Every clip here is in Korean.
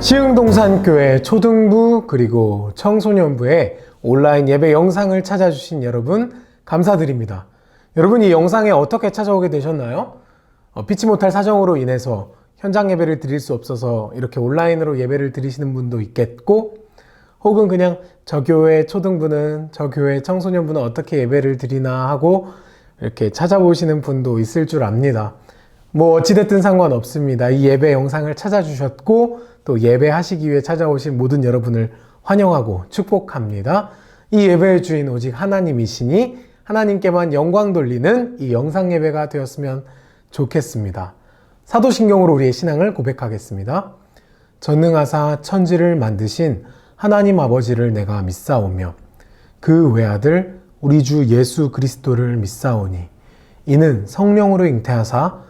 시흥동산교회 초등부 그리고 청소년부의 온라인 예배 영상을 찾아주신 여러분 감사드립니다. 여러분 이 영상에 어떻게 찾아오게 되셨나요? 어, 피치 못할 사정으로 인해서 현장 예배를 드릴 수 없어서 이렇게 온라인으로 예배를 드리시는 분도 있겠고 혹은 그냥 저 교회 초등부는 저 교회 청소년부는 어떻게 예배를 드리나 하고 이렇게 찾아보시는 분도 있을 줄 압니다. 뭐 어찌됐든 상관없습니다. 이 예배 영상을 찾아주셨고 또 예배하시기 위해 찾아오신 모든 여러분을 환영하고 축복합니다. 이 예배의 주인 오직 하나님이시니 하나님께만 영광 돌리는 이 영상 예배가 되었으면 좋겠습니다. 사도신경으로 우리의 신앙을 고백하겠습니다. 전능하사 천지를 만드신 하나님 아버지를 내가 믿사오며 그 외아들 우리 주 예수 그리스도를 믿사오니 이는 성령으로 잉태하사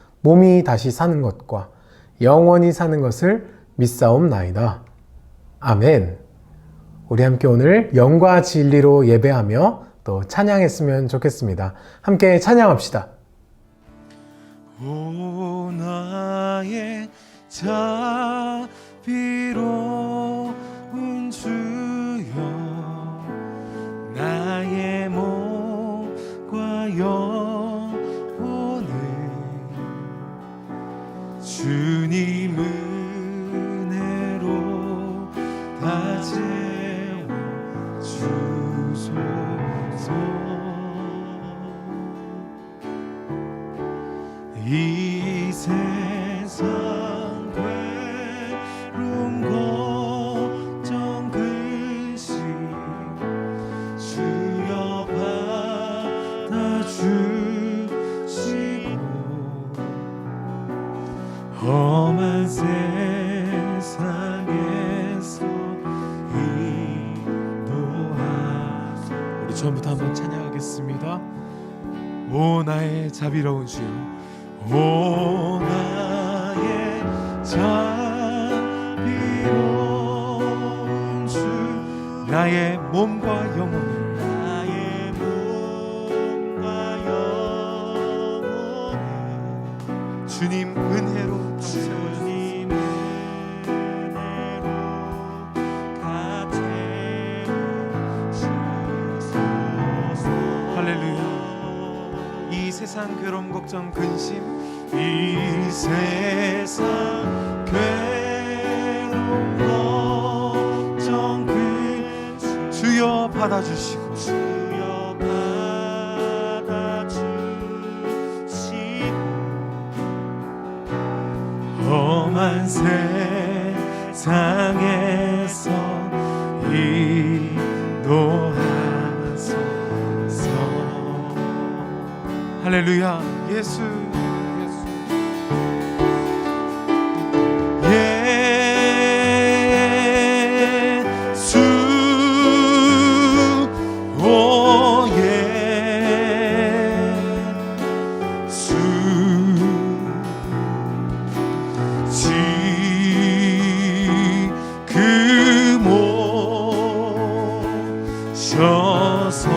몸이 다시 사는 것과 영원히 사는 것을 믿사옵나이다. 아멘. 우리 함께 오늘 영과 진리로 예배하며 또 찬양했으면 좋겠습니다. 함께 찬양합시다. 오 나의 자비로 주님 은 오 나의 자비로운 주여. 오 나의 자비로운 주. 나의 몸과 영혼을 나의 몸과 영혼을 주님 은 세상 괴로움 걱정 근심 이 세상 괴로움 걱정 근심. 주여 받아주시고 주여 받아주시고. 험한 세상에서 할렐루야. 예수 예수. 오 예수. 오셔서.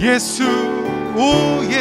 예수 오예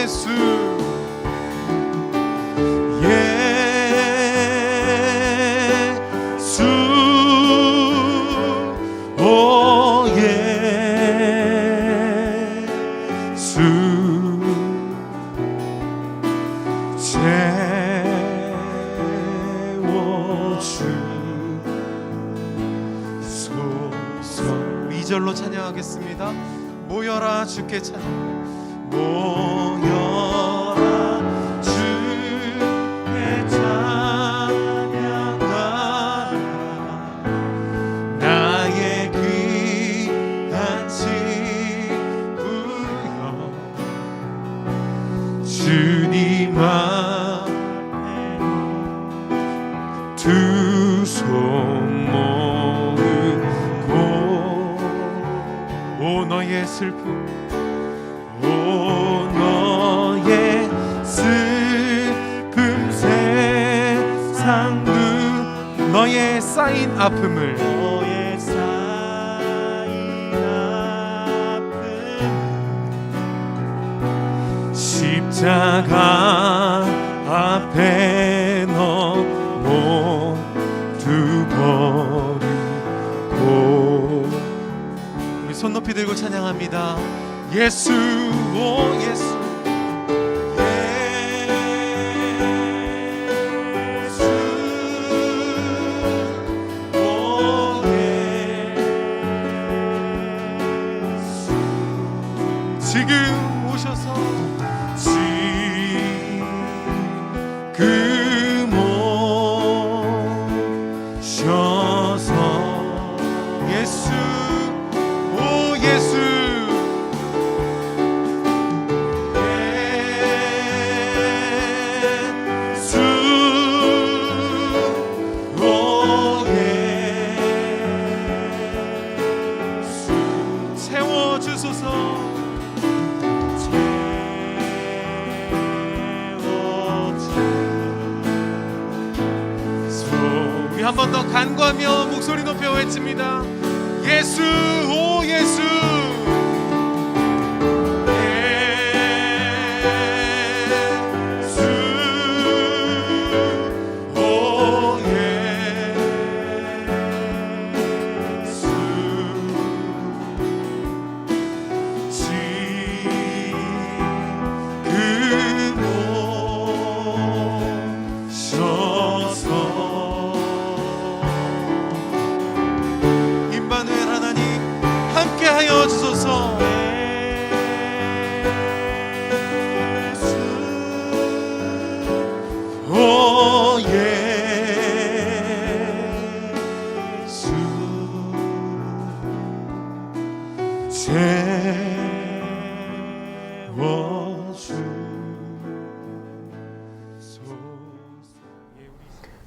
십자가 앞에 너 모두 버리고. 우리 손 높이 들고 찬양합니다. 예수 오 예수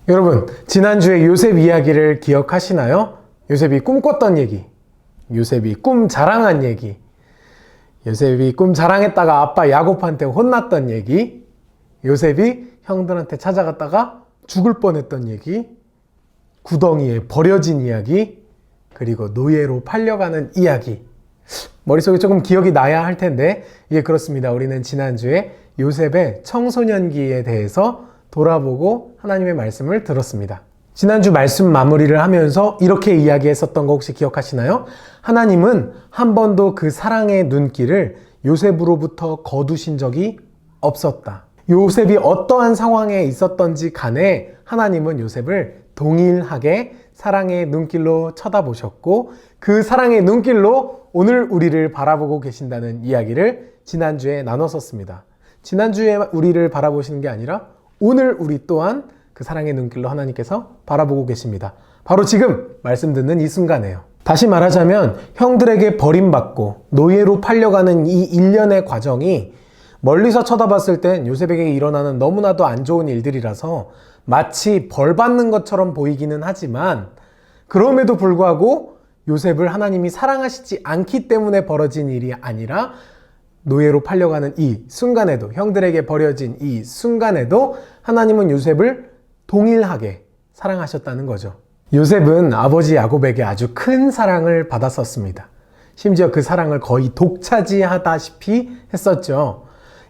여러분, 지난주에 요셉 이야기를 기억하시나요? 요셉이 꿈꿨던 얘기, 요셉이 꿈 자랑한 얘기, 요셉이 꿈 자랑했다가 아빠 야곱한테 혼났던 얘기, 요셉이 형들한테 찾아갔다가 죽을 뻔했던 얘기, 구덩이에 버려진 이야기, 그리고 노예로 팔려가는 이야기. 머릿속에 조금 기억이 나야 할 텐데, 예, 그렇습니다. 우리는 지난주에 요셉의 청소년기에 대해서 돌아보고 하나님의 말씀을 들었습니다. 지난주 말씀 마무리를 하면서 이렇게 이야기했었던 거 혹시 기억하시나요? 하나님은 한 번도 그 사랑의 눈길을 요셉으로부터 거두신 적이 없었다. 요셉이 어떠한 상황에 있었던지 간에 하나님은 요셉을 동일하게 사랑의 눈길로 쳐다보셨고 그 사랑의 눈길로 오늘 우리를 바라보고 계신다는 이야기를 지난주에 나눴었습니다. 지난주에 우리를 바라보시는 게 아니라 오늘 우리 또한 그 사랑의 눈길로 하나님께서 바라보고 계십니다. 바로 지금 말씀 듣는 이 순간에요. 다시 말하자면 형들에게 버림받고 노예로 팔려가는 이 일련의 과정이 멀리서 쳐다봤을 땐 요셉에게 일어나는 너무나도 안 좋은 일들이라서 마치 벌 받는 것처럼 보이기는 하지만 그럼에도 불구하고 요셉을 하나님이 사랑하시지 않기 때문에 벌어진 일이 아니라 노예로 팔려가는 이 순간에도 형들에게 버려진 이 순간에도 하나님은 요셉을 동일하게 사랑하셨다는 거죠. 요셉은 아버지 야곱에게 아주 큰 사랑을 받았었습니다. 심지어 그 사랑을 거의 독차지하다시피 했었죠.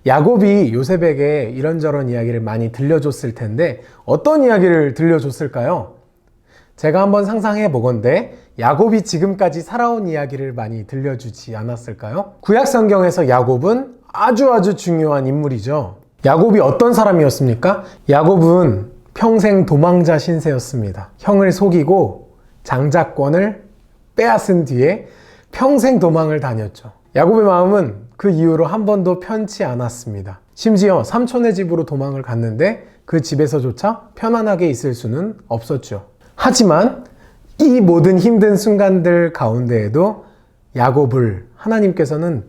야곱이 요셉에게 이런저런 이야기를 많이 들려줬을 텐데 어떤 이야기를 들려줬을까요? 제가 한번 상상해 보건데 야곱이 지금까지 살아온 이야기를 많이 들려주지 않았을까요? 구약 성경에서 야곱은 아주 아주 중요한 인물이죠. 야곱이 어떤 사람이었습니까? 야곱은 평생 도망자 신세였습니다. 형을 속이고 장자권을 빼앗은 뒤에 평생 도망을 다녔죠. 야곱의 마음은 그 이후로 한 번도 편치 않았습니다. 심지어 삼촌의 집으로 도망을 갔는데 그 집에서조차 편안하게 있을 수는 없었죠. 하지만 이 모든 힘든 순간들 가운데에도 야곱을 하나님께서는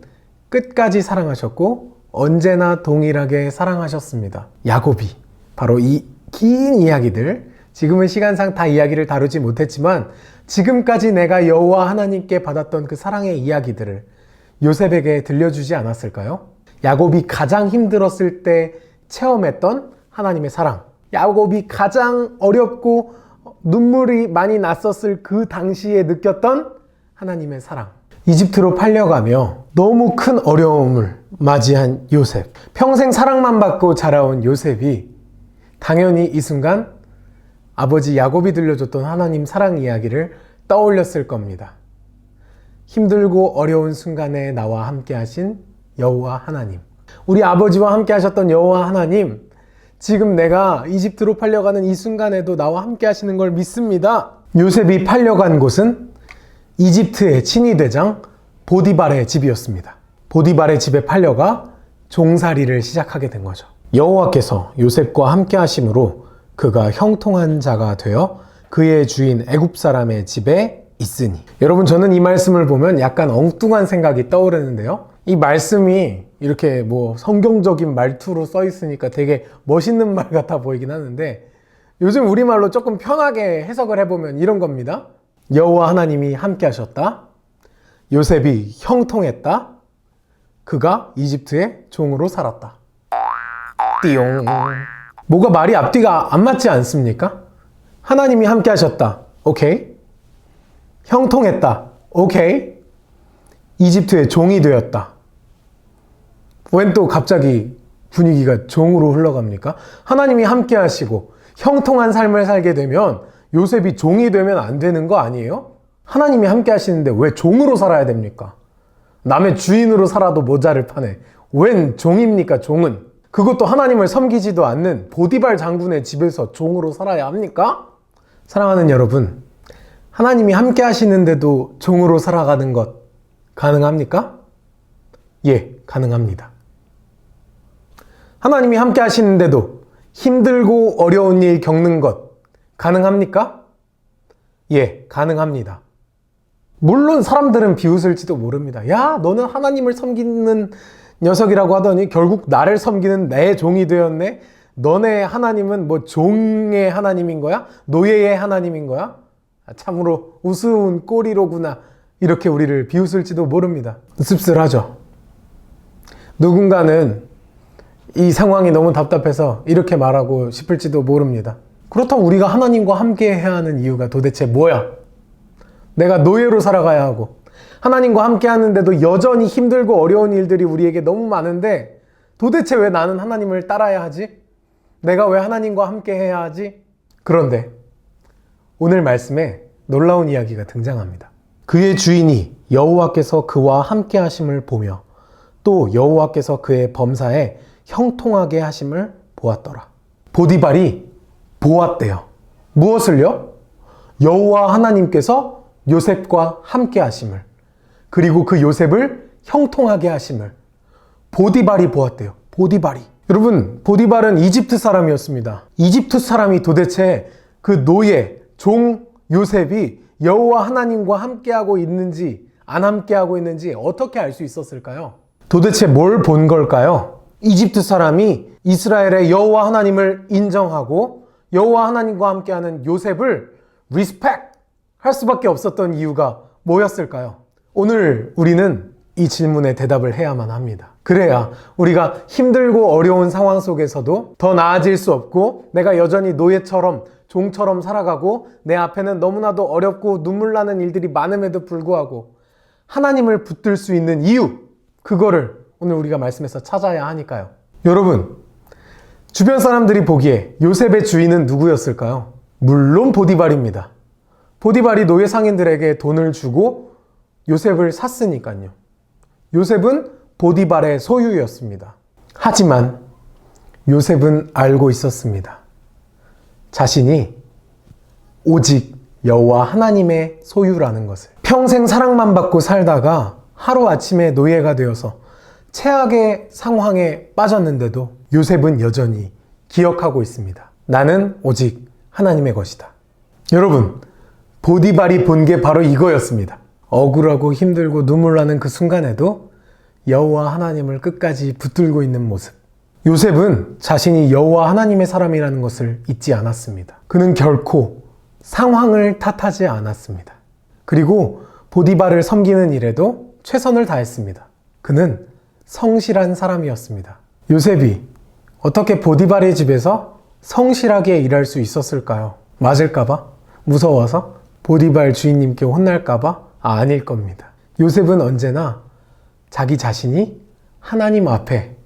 끝까지 사랑하셨고 언제나 동일하게 사랑하셨습니다. 야곱이 바로 이 긴 이야기들 지금은 시간상 다 이야기를 다루지 못했지만 지금까지 내가 여호와 하나님께 받았던 그 사랑의 이야기들을 요셉에게 들려주지 않았을까요? 야곱이 가장 힘들었을 때 체험했던 하나님의 사랑. 야곱이 가장 어렵고 눈물이 많이 났었을 그 당시에 느꼈던 하나님의 사랑. 이집트로 팔려가며 너무 큰 어려움을 맞이한 요셉. 평생 사랑만 받고 자라온 요셉이 당연히 이 순간 아버지 야곱이 들려줬던 하나님 사랑 이야기를 떠올렸을 겁니다. 힘들고 어려운 순간에 나와 함께 하신 여호와 하나님. 우리 아버지와 함께 하셨던 여호와 하나님. 지금 내가 이집트로 팔려가는 이 순간에도 나와 함께 하시는 걸 믿습니다. 요셉이 팔려간 곳은 이집트의 친위대장 보디발의 집이었습니다. 보디발의 집에 팔려가 종살이를 시작하게 된 거죠. 여호와께서 요셉과 함께 하심으로 그가 형통한 자가 되어 그의 주인 애굽 사람의 집에 있으니. 여러분 저는 이 말씀을 보면 약간 엉뚱한 생각이 떠오르는데요. 이 말씀이 이렇게 뭐 성경적인 말투로 써 있으니까 되게 멋있는 말 같아 보이긴 하는데 요즘 우리말로 조금 편하게 해석을 해보면 이런 겁니다. 여호와 하나님이 함께 하셨다. 요셉이 형통했다. 그가 이집트의 종으로 살았다. 띠용. 뭐가 말이 앞뒤가 안 맞지 않습니까? 하나님이 함께 하셨다. 오케이. 형통했다. 오케이. 이집트의 종이 되었다. 웬 또 갑자기 분위기가 종으로 흘러갑니까? 하나님이 함께 하시고 형통한 삶을 살게 되면 요셉이 종이 되면 안 되는 거 아니에요? 하나님이 함께 하시는데 왜 종으로 살아야 됩니까? 남의 주인으로 살아도 모자를 파네. 웬 종입니까, 종은? 그것도 하나님을 섬기지도 않는 보디발 장군의 집에서 종으로 살아야 합니까? 사랑하는 여러분, 하나님이 함께 하시는데도 종으로 살아가는 것 가능합니까? 예, 가능합니다. 하나님이 함께 하시는데도 힘들고 어려운 일 겪는 것 가능합니까? 예, 가능합니다. 물론 사람들은 비웃을지도 모릅니다. 야, 너는 하나님을 섬기는 녀석이라고 하더니 결국 나를 섬기는 내 종이 되었네? 너네 하나님은 뭐 종의 하나님인 거야? 노예의 하나님인 거야? 아, 참으로 우스운 꼬리로구나. 이렇게 우리를 비웃을지도 모릅니다. 씁쓸하죠. 누군가는 이 상황이 너무 답답해서 이렇게 말하고 싶을지도 모릅니다. 그렇다면 우리가 하나님과 함께 해야 하는 이유가 도대체 뭐야? 내가 노예로 살아가야 하고, 하나님과 함께 하는데도 여전히 힘들고 어려운 일들이 우리에게 너무 많은데, 도대체 왜 나는 하나님을 따라야 하지? 내가 왜 하나님과 함께 해야 하지? 그런데, 오늘 말씀에 놀라운 이야기가 등장합니다. 그의 주인이 여호와께서 그와 함께 하심을 보며 또 여호와께서 그의 범사에 형통하게 하심을 보았더라. 보디발이 보았대요. 무엇을요? 여호와 하나님께서 요셉과 함께 하심을 그리고 그 요셉을 형통하게 하심을 보디발이 보았대요. 보디발이. 여러분, 보디발은 이집트 사람이었습니다. 이집트 사람이 도대체 그 노예, 종 요셉이 여호와 하나님과 함께하고 있는지 안 함께하고 있는지 어떻게 알 수 있었을까요? 도대체 뭘 본 걸까요? 이집트 사람이 이스라엘의 여호와 하나님을 인정하고 여호와 하나님과 함께하는 요셉을 리스펙 할 수밖에 없었던 이유가 뭐였을까요? 오늘 우리는 이 질문에 대답을 해야만 합니다. 그래야 우리가 힘들고 어려운 상황 속에서도 더 나아질 수 없고 내가 여전히 노예처럼 종처럼 살아가고 내 앞에는 너무나도 어렵고 눈물 나는 일들이 많음에도 불구하고 하나님을 붙들 수 있는 이유 그거를 오늘 우리가 말씀에서 찾아야 하니까요. 여러분 주변 사람들이 보기에 요셉의 주인은 누구였을까요? 물론 보디발입니다. 보디발이 노예 상인들에게 돈을 주고 요셉을 샀으니까요. 요셉은 보디발의 소유였습니다. 하지만 요셉은 알고 있었습니다. 자신이 오직 여호와 하나님의 소유라는 것을. 평생 사랑만 받고 살다가 하루아침에 노예가 되어서 최악의 상황에 빠졌는데도 요셉은 여전히 기억하고 있습니다. 나는 오직 하나님의 것이다. 여러분, 보디발이 본 게 바로 이거였습니다. 억울하고 힘들고 눈물 나는 그 순간에도 여호와 하나님을 끝까지 붙들고 있는 모습. 요셉은 자신이 여호와 하나님의 사람이라는 것을 잊지 않았습니다. 그는 결코 상황을 탓하지 않았습니다. 그리고 보디발을 섬기는 일에도 최선을 다했습니다. 그는 성실한 사람이었습니다. 요셉이 어떻게 보디발의 집에서 성실하게 일할 수 있었을까요? 맞을까봐? 무서워서? 보디발 주인님께 혼날까봐? 아, 아닐 겁니다. 요셉은 언제나 자기 자신이 하나님 앞에,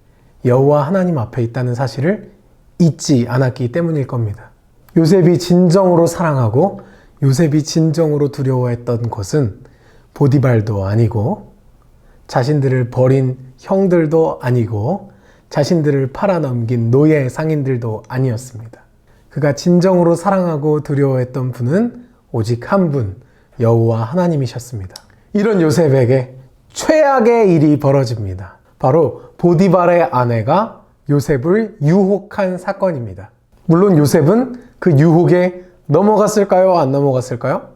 여호와 하나님 앞에 있다는 사실을 잊지 않았기 때문일 겁니다. 요셉이 진정으로 사랑하고 요셉이 진정으로 두려워했던 것은 보디발도 아니고 자신들을 버린 형들도 아니고 자신들을 팔아넘긴 노예 상인들도 아니었습니다. 그가 진정으로 사랑하고 두려워했던 분은 오직 한 분, 여호와 하나님이셨습니다. 이런 요셉에게 최악의 일이 벌어집니다. 바로 보디발의 아내가 요셉을 유혹한 사건입니다. 물론 요셉은 그 유혹에 넘어갔을까요? 안 넘어갔을까요?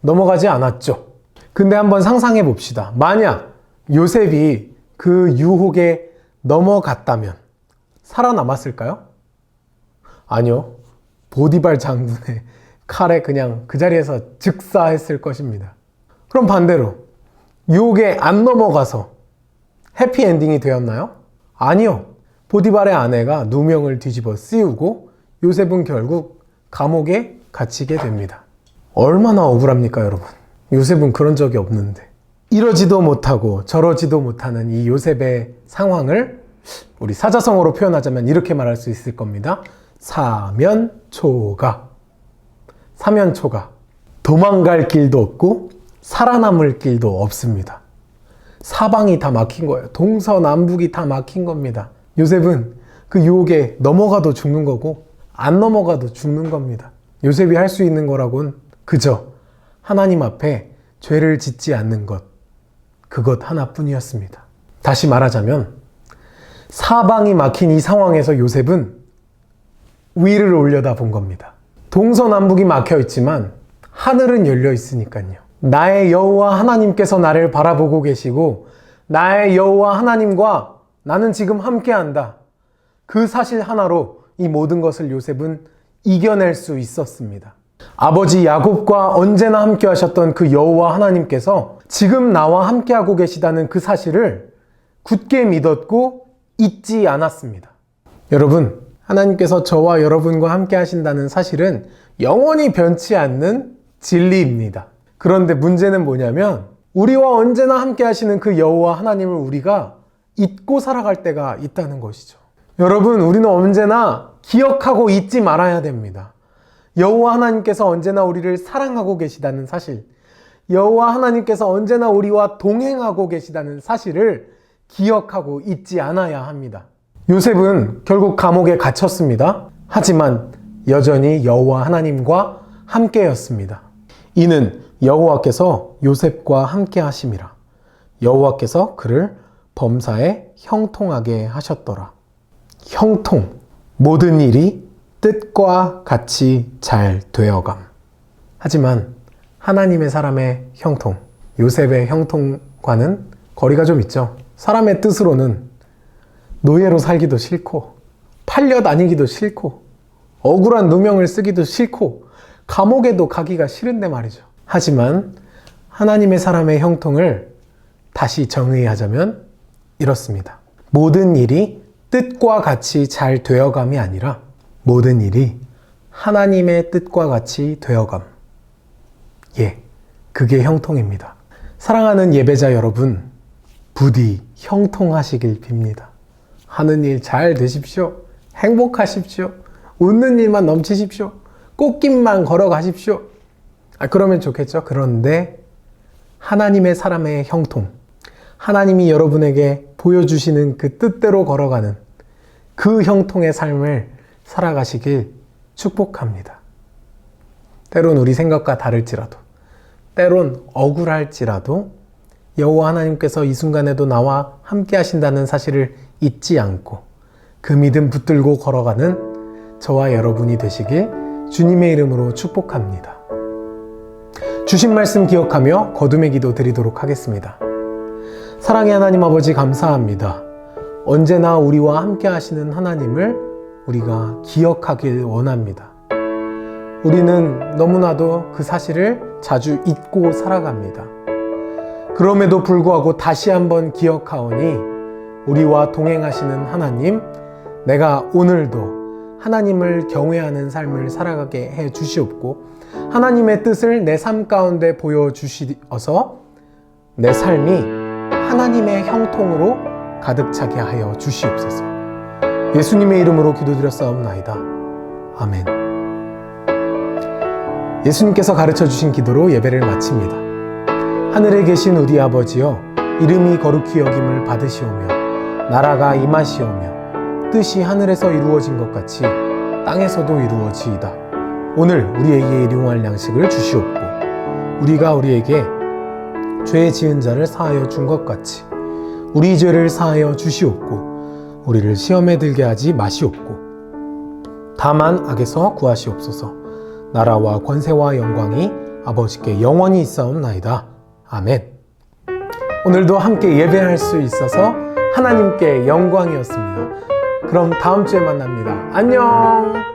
넘어가지 않았죠. 근데 한번 상상해 봅시다. 만약 요셉이 그 유혹에 넘어갔다면 살아남았을까요? 아니요. 보디발 장군의 칼에 그냥 그 자리에서 즉사했을 것입니다. 그럼 반대로 유혹에 안 넘어가서 해피엔딩이 되었나요? 아니요. 보디발의 아내가 누명을 뒤집어 씌우고 요셉은 결국 감옥에 갇히게 됩니다. 얼마나 억울합니까, 여러분? 요셉은 그런 적이 없는데. 이러지도 못하고 저러지도 못하는 이 요셉의 상황을 우리 사자성어로 표현하자면 이렇게 말할 수 있을 겁니다. 사면초가. 사면초가. 도망갈 길도 없고 살아남을 길도 없습니다. 사방이 다 막힌 거예요. 동서남북이 다 막힌 겁니다. 요셉은 그 유혹에 넘어가도 죽는 거고 안 넘어가도 죽는 겁니다. 요셉이 할 수 있는 거라곤 그저 하나님 앞에 죄를 짓지 않는 것, 그것 하나뿐이었습니다. 다시 말하자면 사방이 막힌 이 상황에서 요셉은 위를 올려다 본 겁니다. 동서남북이 막혀 있지만 하늘은 열려 있으니까요. 나의 여호와 하나님께서 나를 바라보고 계시고 나의 여호와 하나님과 나는 지금 함께한다. 그 사실 하나로 이 모든 것을 요셉은 이겨낼 수 있었습니다. 아버지 야곱과 언제나 함께 하셨던 그 여호와 하나님께서 지금 나와 함께하고 계시다는 그 사실을 굳게 믿었고 잊지 않았습니다. 여러분, 하나님께서 저와 여러분과 함께 하신다는 사실은 영원히 변치 않는 진리입니다. 그런데 문제는 뭐냐면 우리와 언제나 함께 하시는 그 여호와 하나님을 우리가 잊고 살아갈 때가 있다는 것이죠. 여러분, 우리는 언제나 기억하고 잊지 말아야 됩니다. 여호와 하나님께서 언제나 우리를 사랑하고 계시다는 사실, 여호와 하나님께서 언제나 우리와 동행하고 계시다는 사실을 기억하고 잊지 않아야 합니다. 요셉은 결국 감옥에 갇혔습니다. 하지만 여전히 여호와 하나님과 함께였습니다. 이는 여호와께서 요셉과 함께 하심이라. 여호와께서 그를 범사에 형통하게 하셨더라. 형통. 모든 일이 뜻과 같이 잘 되어감. 하지만 하나님의 사람의 형통, 요셉의 형통과는 거리가 좀 있죠. 사람의 뜻으로는 노예로 살기도 싫고, 팔려 다니기도 싫고, 억울한 누명을 쓰기도 싫고, 감옥에도 가기가 싫은데 말이죠. 하지만 하나님의 사람의 형통을 다시 정의하자면 이렇습니다. 모든 일이 뜻과 같이 잘 되어감이 아니라 모든 일이 하나님의 뜻과 같이 되어감. 예, 그게 형통입니다. 사랑하는 예배자 여러분, 부디 형통하시길 빕니다. 하는 일 잘 되십시오. 행복하십시오. 웃는 일만 넘치십시오. 꽃길만 걸어가십시오. 아, 그러면 좋겠죠. 그런데 하나님의 사람의 형통, 하나님이 여러분에게 보여주시는 그 뜻대로 걸어가는 그 형통의 삶을 살아가시길 축복합니다. 때론 우리 생각과 다를지라도, 때론 억울할지라도 여호와 하나님께서 이 순간에도 나와 함께 하신다는 사실을 잊지 않고 그 믿음 붙들고 걸어가는 저와 여러분이 되시길 주님의 이름으로 축복합니다. 주신 말씀 기억하며 거둠의 기도 드리도록 하겠습니다. 사랑의 하나님 아버지 감사합니다. 언제나 우리와 함께 하시는 하나님을 우리가 기억하길 원합니다. 우리는 너무나도 그 사실을 자주 잊고 살아갑니다. 그럼에도 불구하고 다시 한번 기억하오니 우리와 동행하시는 하나님, 내가 오늘도 하나님을 경외하는 삶을 살아가게 해 주시옵고 하나님의 뜻을 내 삶 가운데 보여 주시어서 내 삶이 하나님의 형통으로 가득 차게 하여 주시옵소서. 예수님의 이름으로 기도드렸사옵나이다. 아멘. 예수님께서 가르쳐 주신 기도로 예배를 마칩니다. 하늘에 계신 우리 아버지여 이름이 거룩히 여김을 받으시오며 나라가 임하시오며 뜻이 하늘에서 이루어진 것 같이 땅에서도 이루어지이다. 오늘 우리에게 일용할 양식을 주시옵고 우리가 우리에게 죄 지은 자를 사하여 준 것 같이 우리 죄를 사하여 주시옵고 우리를 시험에 들게 하지 마시옵고 다만 악에서 구하시옵소서. 나라와 권세와 영광이 아버지께 영원히 있사옵나이다. 아멘. 오늘도 함께 예배할 수 있어서 하나님께 영광이었습니다 그럼 다음 주에 만납니다. 안녕